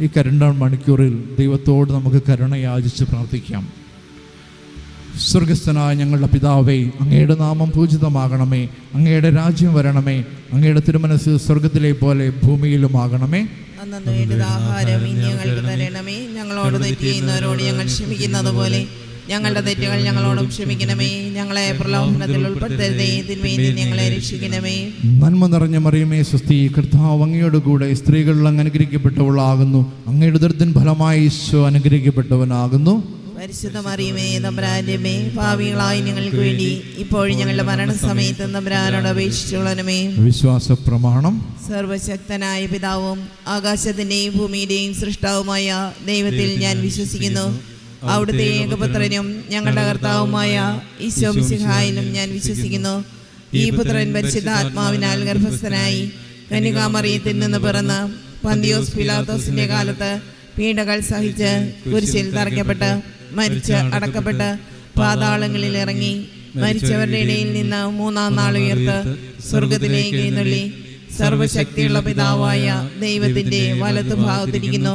ഈ കരുണ്ട മണിക്കൂറിൽ ദൈവത്തോട് നമുക്ക് കരുണ യാചിച്ച് പ്രാർത്ഥിക്കാം. സ്വർഗസ്ഥനായ ഞങ്ങളുടെ പിതാവേ അങ്ങയുടെ നാമം പൂജിതമാകണമേ. അങ്ങയുടെ രാജ്യം വരണമേ. അങ്ങയുടെ തിരുമനസ് സ്വർഗത്തിലെ പോലെ ഭൂമിയിലുമാകണമേ. ഞങ്ങളോട് ഞങ്ങൾ ക്ഷമിക്കുന്നത് പോലെ ഞങ്ങളുടെ തെറ്റുകൾ ഞങ്ങളോടും ക്ഷമിക്കണമേ. ഞങ്ങളെ പ്രലോഭനത്തിൽ ഉൾപ്പെടുത്തരുതേ. തിന്മയിൽ ഞങ്ങളെ രക്ഷിക്കണമേ. നന്മ നിറഞ്ഞ മറിയമേ സ്വസ്തി. കർത്താവ് അങ്ങയുടെ കൂടെ സ്ത്രീകളിൽ അങ്ങ് അനുഗ്രഹിക്കപ്പെട്ടവളാകുന്നു. അങ്ങയുടെ ദുരിതൻ ഫലമായി ഈശോ അനുഗ്രഹിക്കപ്പെട്ടവനാകുന്നു. പരിശുദ്ധ മറിയമേ തമ്പുരാന്റെമേ ഭാവികളായി ഞങ്ങൾക്ക് വേണ്ടി ഇപ്പോഴും ഞങ്ങളുടെ മരണസമയത്ത് തമ്പുരാനോട് അപേക്ഷിച്ചുള്ളനമേ വിശ്വാസ പ്രമാണം സർവശക്തനായ പിതാവും ആകാശത്തിന്റെയും ഭൂമിയുടെയും സൃഷ്ടാവുമായ ദൈവത്തിൽ ഞാൻ വിശ്വസിക്കുന്നു. അവിടുത്തെ ഏകപുത്രനും ഞങ്ങളുടെ കർത്താവുമായ ഈശോ മിശിഹായിലും ഞാൻ വിശ്വസിക്കുന്നു. ഈ പുത്രൻ പരിശുദ്ധാത്മാവിനാൽ ഗർഭസ്ഥനായി കന്യകാമറിയത്തിൽ നിന്ന് പിറന്ന് പന്തിയോസ് പിലാത്തോസിന്റെ കാലത്ത് പീഡകൾ സഹിച്ച് കുരിശിൽ തറയ്ക്കപ്പെട്ട് മരിച്ച് അടക്കപ്പെട്ട് പാതാളങ്ങളിൽ ഇറങ്ങി മരിച്ചവരുടെ ഇടയിൽ നിന്ന് മൂന്നാം നാൾ ഉയർത്ത് സ്വർഗത്തിലേക്ക് നുള്ളി സർവശക്തിയുള്ള പിതാവായ ദൈവത്തിന്റെ വലത്തുഭാഗത്തിരിക്കുന്നു.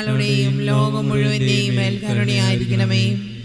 ഞങ്ങളുടെയും ലോകം മുഴുവന്റെയും മേൽ കരുണയായിരിക്കണമേ.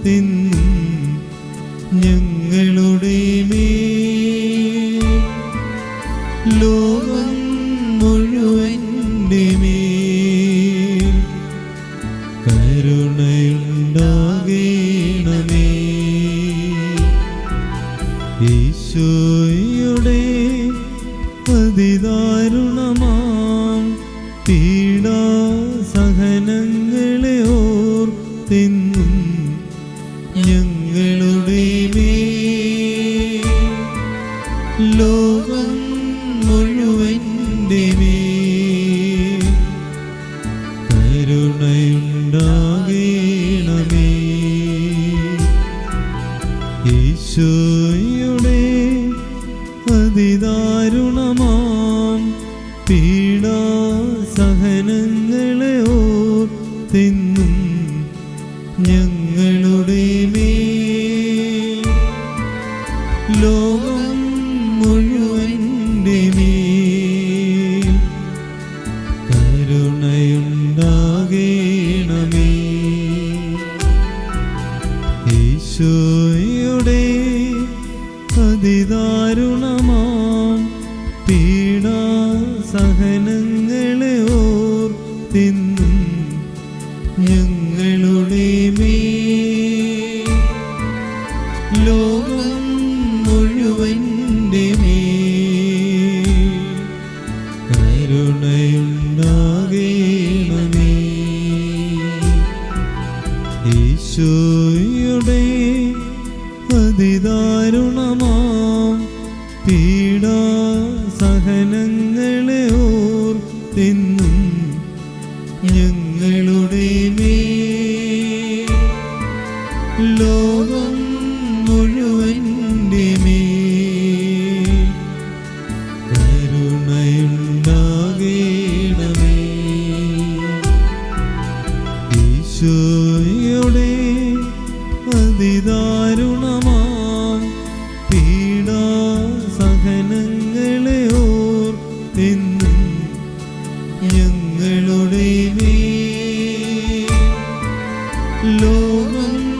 ഓർത്തെന്നും അതിദാരുണമാം പീഡാ സഹനങ്ങളെ തിന്നും ഞങ്ങളുടെ ലോകം മുഴുവന്റെ കരുണയുണ്ടാകേണമേ. കരുണയുണ്ടാകേണമേ ലോകം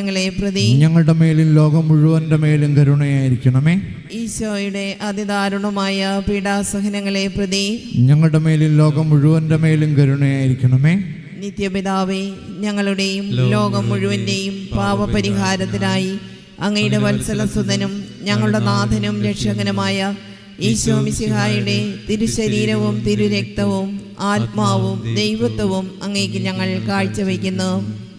പീഡാസഹനങ്ങളെ പ്രതി ഞങ്ങളുടെ മേലും ലോകം മുഴുവന്റെ മേലും കരുണയായിരിക്കണമേ. ഈശോയുടെ അതിദാരുണമായ പീഡാസഹനങ്ങളെ പ്രതി ഞങ്ങളുടെ മേലും ലോകം മുഴുവന്റെ മേലും കരുണയായിരിക്കണമേ. നിത്യപിതാവേ ഞങ്ങളുടെയും ലോകം മുഴുവന്റെയും പാപപരിഹാരത്തിനായി അങ്ങയുടെ വത്സല വത്സലസുതനും ഞങ്ങളുടെ നാഥനും രക്ഷകനുമായ ഈശോ മിശിഹായുടെ തിരുശരീരവും തിരുരക്തവും ആത്മാവും ദൈവത്വവും അങ്ങേക്ക് ഞങ്ങൾ കാഴ്ചവെക്കുന്നു.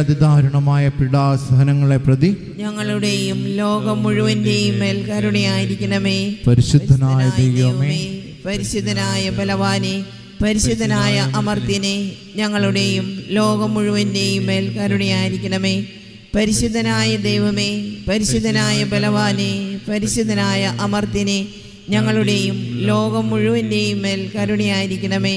അതിദാരുണമായ പീഡാസഹനങ്ങളെ പ്രതി ഞങ്ങളുടെയും ലോകം മുഴുവന്റെയും മേൽ കരുണയായിരിക്കണമേ പരിശുദ്ധനായ ദൈവമേ പരിശുദ്ധനായ ബലവാനെ പരിശുദ്ധനായ അമർത്യനെ ഞങ്ങളുടെയും ലോകം മുഴുവന്റെയും മേൽ കരുണയായിരിക്കണമേ പരിശുദ്ധനായ ദൈവമേ പരിശുദ്ധനായ ബലവാനെ പരിശുദ്ധനായ അമർത്യനെ ഞങ്ങളുടെയും ലോകം മുഴുവന്റെയും മേൽ കരുണയായിരിക്കണമേ